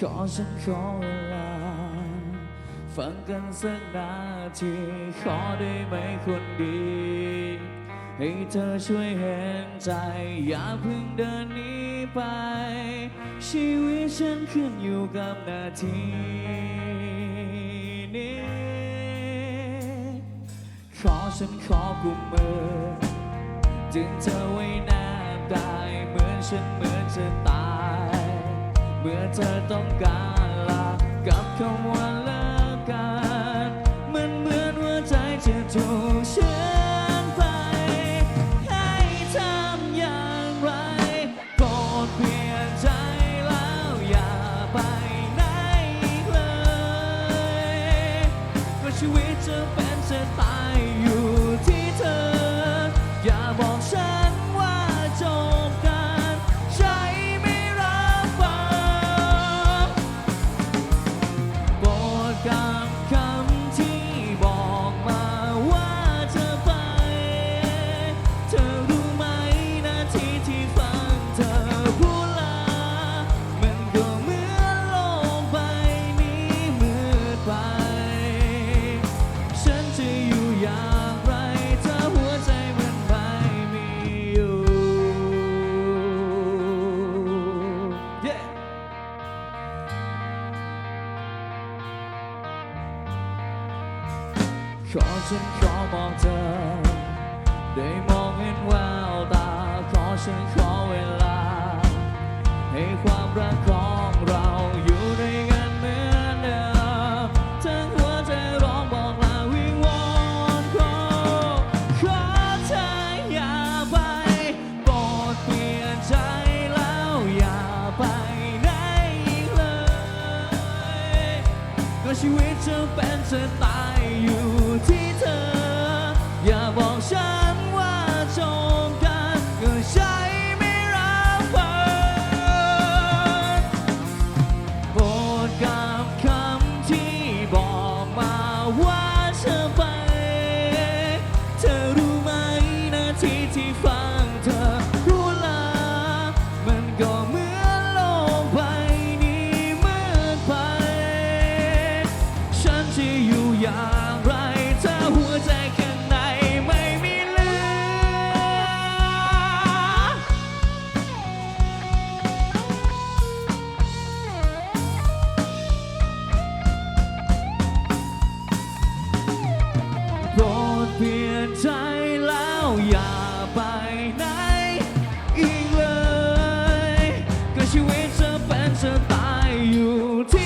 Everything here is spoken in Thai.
ขอฉันขอเวลา ฟังกันสักนาทีขอได้ไหมคนดี ให้เธอช่วยเห็นใจ อย่าเพิ่งเดินหนีไป ชีวิตฉันขึ้นอยู่กับนาทีนี้ ขอฉันขอกุมมือ จึงเธอไว้แนบกายเหมือนฉันเหมือนจะตาย เมื่อเธอต้องการลากับคำว่าเลิกกันมันเหมือนว่าใจเธอถูก ขอฉันขอมองเธอ ได้มองเห็นแววตา ขอฉันขอเวลา ให้ความรักของเราอยู่ด้วยกันเหมือนเดิมทั้งหัวใจร้องบอกลาวิงวอนขอขอเธออย่าไปโปรดเปลี่ยนใจแล้วอย่าไปไหนอีกเลย ก็ชีวิตจะเป็นจะตายอยู่ ที่เธอ อย่าบอกฉัน อย่าไปไหนอีกเลย ก็ชีวิตจะเป็นจะตายอยู่ที่